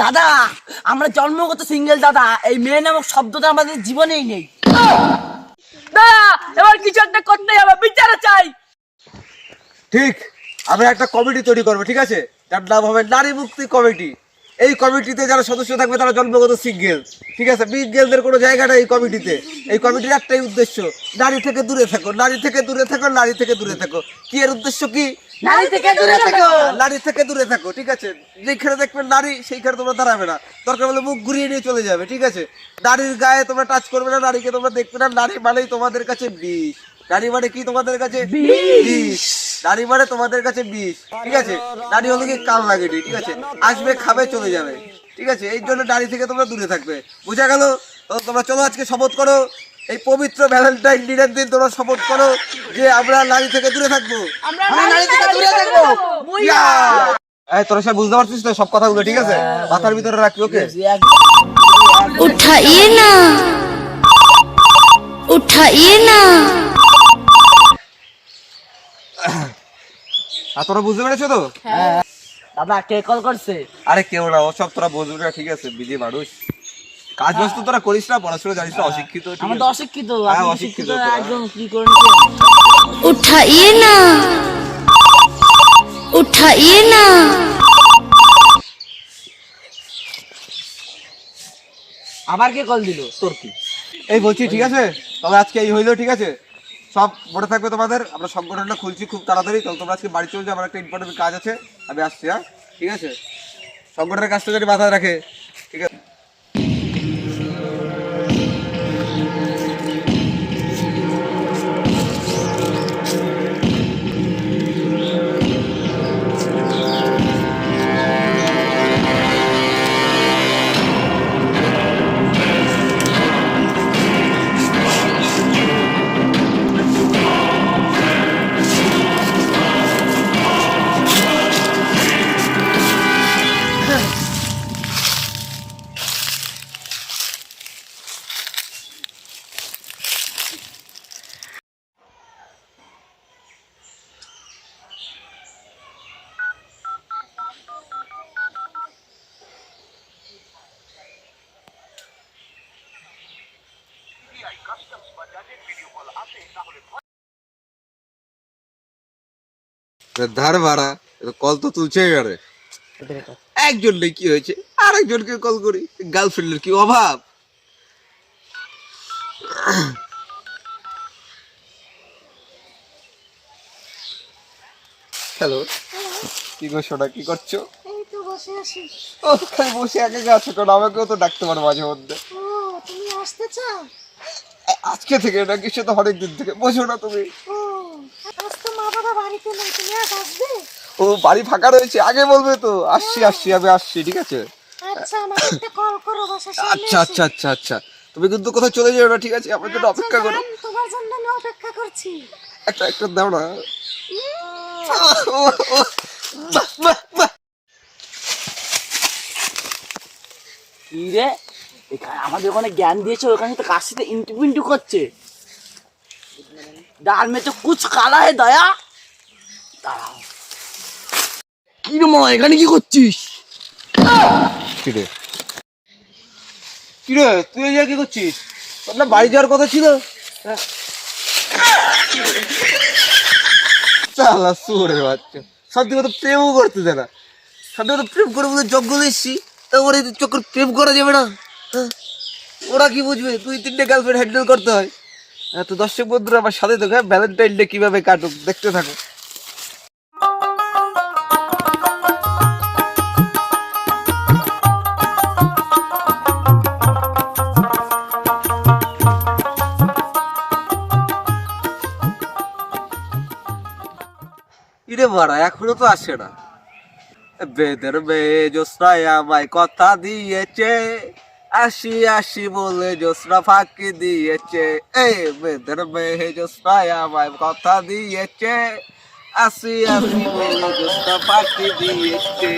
দাদা আমরা জন্মগত সিঙ্গেল দাদা এই মেয়ে নামক শব্দটা আমাদের জীবনেই নেই। দাদা এবার কিছু একটা করতে হবে বিচার চাই। ঠিক আমরা একটা কমিটি তৈরি করব ঠিক আছে? যার নাম হবে নারী মুক্তি কমিটি। এই কমিটিতে যারা সদস্য থাকবে তারা জন্মগত সিঙ্গেল ঠিক আছে? বিজ্ঞেলদের কোনো জায়গা নেই এই কমিটিতে। এই কমিটির একটাই উদ্দেশ্য নারী থেকে দূরে থাকো নারী থেকে দূরে থাকো নারী থেকে দূরে থাকো। কি এর উদ্দেশ্য কি? নারী থেকে দূরে থাকো নারী থেকে দূরে থাকো ঠিক আছে? যেখানে দেখবেন নারী সেইখানে তোমরা দাঁড়াবে না। দরকার হলে মুখ ঘুরিয়ে নিয়ে চলে যাবে ঠিক আছে? নারীর গায়ে তোমরা টাচ করবে না নারীকে তোমরা দেখবে না। নারী মানেই তোমাদের কাছে বিষ। দাড়ি মানে কি তোমাদের কাছে? বিষ। দাড়ি মানে তোমাদের কাছে বিষ। ঠিক আছে? দাড়ি হলে কি কাল লাগে ঠিক আছে? আসবে খাবে চলে যাবে। ঠিক আছে? এই জন্য দাড়ি থেকে তোমরা দূরে থাকবে। বুঝা গেল? তোমরা চলো আজকে শপথ করো। এই পবিত্র ভ্যালেন্টাইন দিনের দিন তোমরা শপথ করো যে আমরা নারী থেকে দূরে থাকব। আমরা তোরা সব বুঝতে পারছিস তো? সব কথাগুলো ঠিক আছে? মাথার ভিতরে রাখবি ওকে? উঠাইয়ে না। উঠাইয়ে না। আর তোরা বুঝতে পেরেছ তো? হ্যাঁ। দাদা কে কল করছে? আরে কেউ না ও সব তোরা ঠিক আছে বিজি মানুষ। কাজ বাজ তো তোরা করিস না পড়াশোনা জানিস না অশিক্ষিত আমি তো অশিক্ষিত অশিক্ষিত একদম কি না। না। আবার কে কল দিল? তোর কি? এই বলছি ঠিক আছে? তবে আজকে এই হইল ঠিক আছে? সব মনে থাকবে তোমাদের। আমরা সংগঠনটা খুলছি খুব তাড়াতাড়ি। তাহলে তোমরা আজকে বাড়ি চলে আমার একটা ইম্পর্টেন্ট কাজ আছে। আমি আসছি হ্যাঁ? ঠিক আছে? সংগঠনের কাজটা যদি মাথায় রাখে ধার ভাড়া কল তো তুলছে এবারে। একজন কি হয়েছে? আরেকজনকে কল করি গার্লফ্রেন্ডের কি অভাব? হ্যালো কি গো সোনা কি করছ? বসে আছি। ও খালি বসে একা একা আছো কারণ আমাকেও তো ডাকতে পারো মাঝে মধ্যে। ও তুমি আসতে চাও? আজকে থেকে না কিছু তো অনেক দিন থেকে বোঝো না তুমি। ও আজ তো মা বাবা বাড়িতে নেই তুমি আজ আসবে? ও বাড়ি ফাঁকা রয়েছে আগে বলবে তো। আসছি আসছি আমি আসছি ঠিক আছে? আচ্ছা আমাকে একটা কল করো বাসার সামনে আচ্ছা আচ্ছা আচ্ছা আচ্ছা। তুমি কিন্তু কোথাও চলে যাবে না ঠিক আছে? আমার জন্য অপেক্ষা করো। তোমার জন্য আমি অপেক্ষা করছি। একটা একটা দাও না। কি রে? আমাদের ওখানে জ্ঞান দিয়েছে, ওখানে তো কার সাথে ইন্টু করছে? ডাল মে কুছ কালা হে দয়া। দাঁড়াও। কি রে মা, এখানে কি করছিস? কিরে কিরে তুই এই কি করছিস? তোর না বাড়ি যাওয়ার কথা ছিল? চালা সুরে বাচ্চা। সত্যি কথা প্রেমও করতে দেয় না। সত্যি কথা প্রেম করে বলে যোগ্য দিচ্ছি তারপরে চক্কর প্রেম করা যাবে না। হ্যাঁ? ওরা কি বুঝবে? দুই তিনটে গার্লফ্রেন্ড হ্যান্ডেল করতে হয়। তো দর্শক বন্ধুরা, আমার সাথে দেখো ভ্যালেন্টাইন ডে কীভাবে কাটুক, দেখতে থাকো। ইরে বাড়া এখনও তো আসে না। বেদের মেয়ে জোসরায় আমায় কথা দিয়েছে। আসি আসি বলে জোসরা ফাঁকি দিয়েছে। এই বেদের মেয়ে জোসরায় আমায় কথা দিয়েছে। আসি আসি বলে জোসরা ফাঁকি দিয়েছে।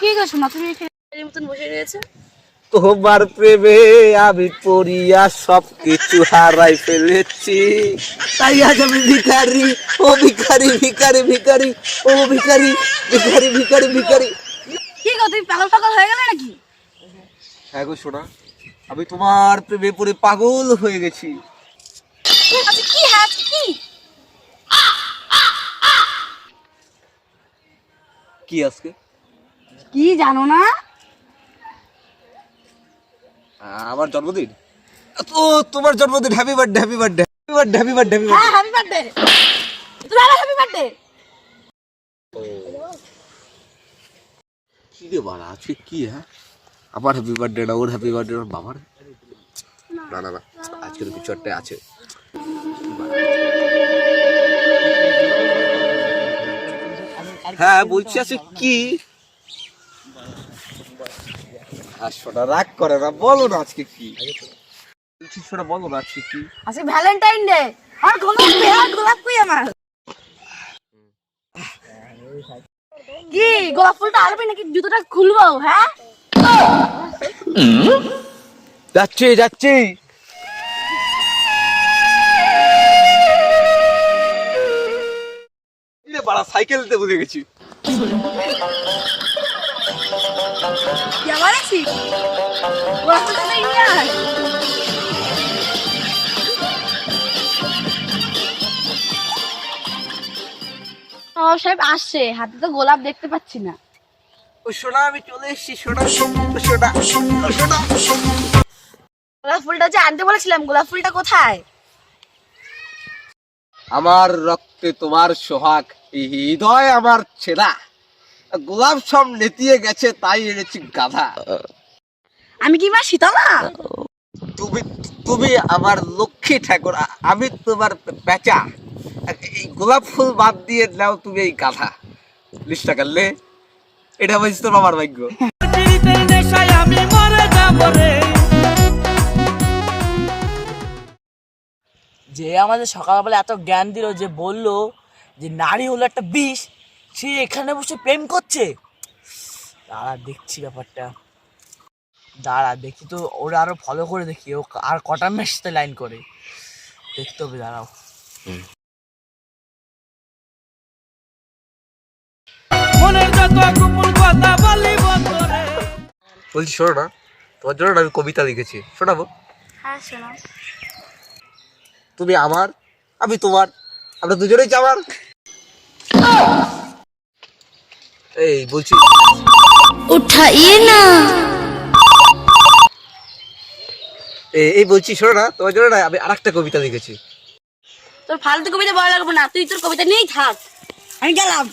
কি গো শোনা তুমি মতন বসে রয়েছে? তোমার প্রেমে আমি পড়িয়া সব কিছু হারাই ফেলেছি। তাই আজ আমি ভিখারি ও ভিখারি ভিখারি ভিখারি ও ভিখারি ভিখারি ভিখারি ভিখারি। কি গো তুমি পাগল পাগল হয়ে গেলে নাকি? হ্যাঁ গো শোনা আমি তোমার প্রেমে পড়ে পাগল হয়ে গেছি। আচ্ছা কি হ্যাঁ কি? কি আজকে? কি জানো না? আমার জন্মদিন? তো তোমার জন্মদিন happy birthday happy birthday happy birthday happy birthday happy হ্যাঁ হ্যাপি বার্থডে তোমার হ্যাপি বার্থডে কি রে বাড়া আজকে কি হ্যাঁ? আমার হ্যাপি বার্থডে না ওর হ্যাপি বার্থডে ওর বাবার? না না না আজকে তো কিছু একটা আছে। হ্যাঁ বলছি আছে কি? সোনা রাগ করে না বলো না আজকে কি? সোনা বলো না আজকে কি? আজকে ভ্যালেন্টাইন ডে। আর গোলাপ আর গোলাপ কই আমার। কি গোলাপ ফুলটা আরবে নাকি জুতোটা খুলবো হ্যাঁ? যাচ্ছি যাচ্ছি। পাড়া সাইকেলতে বুঝে গেছি। আছি গোলাপ ফুলটা নেই নিয়ে নবাব সাহেব আসছে। হাতে তো গোলাপ দেখতে পাচ্ছি না। ও সোনা আমি চলে এসেছি। সোনা সোনা সোনা গোলাপ ফুলটা যে আনতে বলেছিলাম গোলাপ ফুলটা কোথায়? আমার রক্তে তোমার সোহাগ এই হৃদয় আমার ছেঁড়া গোলাপ সব নেতিয়ে গেছে তাই এনেছি গাধা। আমি কি মা শীতলা? তুমি তুমি আমার লক্ষ্মী ঠাকুর আমি তোমার পেঁচা। এই গোলাপ ফুল বাদ দিয়ে নাও তুমি এই গাধা। লিস্টটা করলে এটা বলছি তোর বাবার ভাগ্য। যে আমাদের সকালবেলা এত জ্ঞান দিল যে বলল যে নারী হলো একটা বিষ সে এখানে বসে প্রেম করছে? দাঁড়া দেখছি ব্যাপারটা। দাঁড়া দেখি তো ওরা আরও ফলো করে দেখি ও আর কটা মেয়ের সাথে লাইন করে? দেখতে হবে দাঁড়াও। বলছি শোনো না তোমার জন্য না আমি কবিতা লিখেছি। শোনাবো? হ্যাঁ তুমি আমার আমি তোমার আমরা দুজনেই যাবার এই বলছি। উঠাইয়ে না। এই বলছি শোনো না তোমার জন্য না আমি কবিতা লিখেছি। তোর ফালতু কবিতা লাগবে না তুই তোর কবিতা নিয়েই থাক। আমি গেলাম।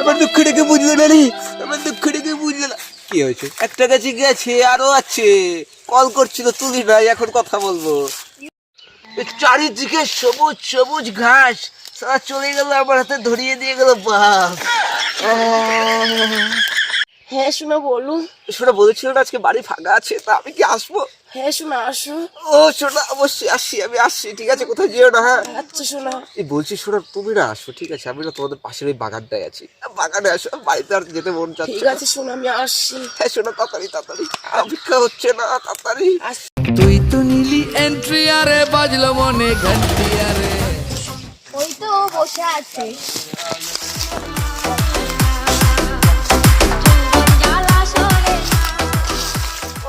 আমার দুঃখ ডেকে বুঝলো না রে আমার দুঃখ ডেকে বুঝলো না। কি হয়েছে? একটা কাছে গেছে আরও আছে। কল করছিল তুলি ভাই এখন কথা বলব। চারিদিকে সবুজ সবুজ ঘাস চলে গেল আমার হাতে ধরিয়ে দিয়ে গেল বাপ হ্যাঁ শোনো বলুন। শোনা বলেছিল না আজকে বাড়ি ফাঁকা আছে তা আমি কি আসব? হ্যাঁ শোনো আসো। ও শোনা অবশ্যই আসি আমি আসছি ঠিক আছে কোথাও যেও না হ্যাঁ। আচ্ছা শোনো এই বলছি শোনা তুমি না আসো ঠিক আছে আমি না তোমাদের পাশের ওই বাগানটায় আছি। বাগানে আসো বাড়িতে আর যেতে মন চাচ্ছে ঠিক আছে শোনো আমি আসছি। হ্যাঁ শোনো তাড়াতাড়ি তাড়াতাড়ি অপেক্ষা হচ্ছে না তাড়াতাড়ি। তুই তো নিলি এন্ট্রি আরে বাজলো মনে ঘন্টি আরে। বসে আছে।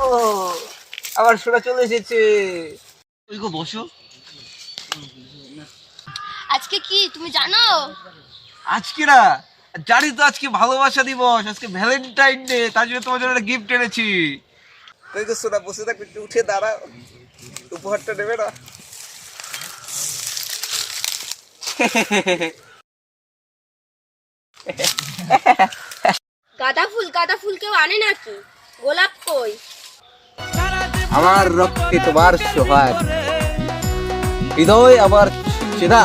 ও আবার শোনা চলে এসেছে। গো বসো। আজকে কি তুমি জানো? আজকে না জানি তো আজকে ভালোবাসা দিবস আজকে ভ্যালেন্টাইন ডে তার জন্য তোমার জন্য একটা গিফট এনেছি। তুই তো শোনা বসে থাকবে একটু উঠে দাঁড়া উপহারটা নেবে না? গাঁদা ফুল গাঁদা ফুল কেউ আনে নাকি? গোলাপ কই? আমার রক্তে তোমার সোহাগ। হৃদয় আমার চেনা।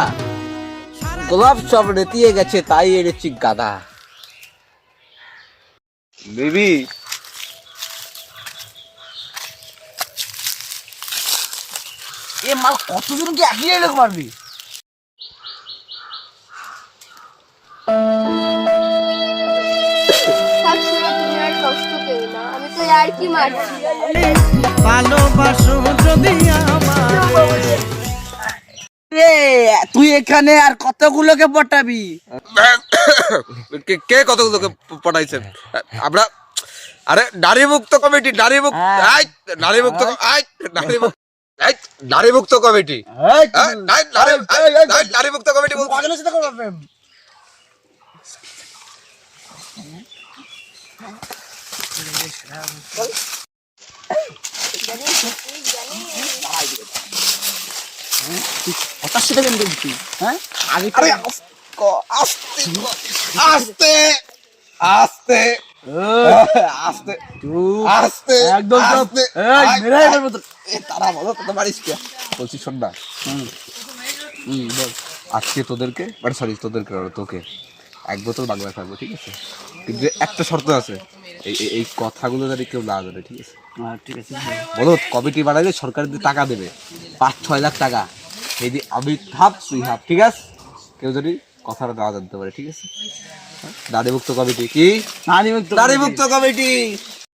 গোলাপ সব নেতিয়ে গেছে তাই এনেছি গাদা। বেবি। এ মাল কতজনকে একই ডায়লগ মারবি আর কি মারছি। ভালোবাসো যদি তুই এখানে আর কতগুলোকে পটাবি? কে কে কতগুলোকে প- পটাইছেন আমরা আরে নারী মুক্ত কমিটি। নারী মুক্ত। আই, নারী মুক্ত আই, নারী মুক্ত নারী মুক্ত কমিটি নারী- মুক্ত কমিটি সাথে তারা বলো তো মারিস কে বলছি শোন না আজকে তোদেরকে মানে সরি তোদেরকে তোকে। এক বোতল বাংলা থাকব ঠিক আছে? কিন্তু একটা শর্ত আছে এই এই- কথাগুলো যদি কেউ না জানে ঠিক আছে? হ্যাঁ, ঠিক আছে বলো কমিটি বানাইলে সরকার যদি টাকা দেবে পাঁচ ছয় লাখ টাকা সেই দিয়ে আমি হাফ তুই হাফ ঠিক আছে? কেউ যদি কথাটা না জানতে পারে ঠিক আছে? হ্যাঁ? কমিটি কি? নারী মুক্ত কমিটি!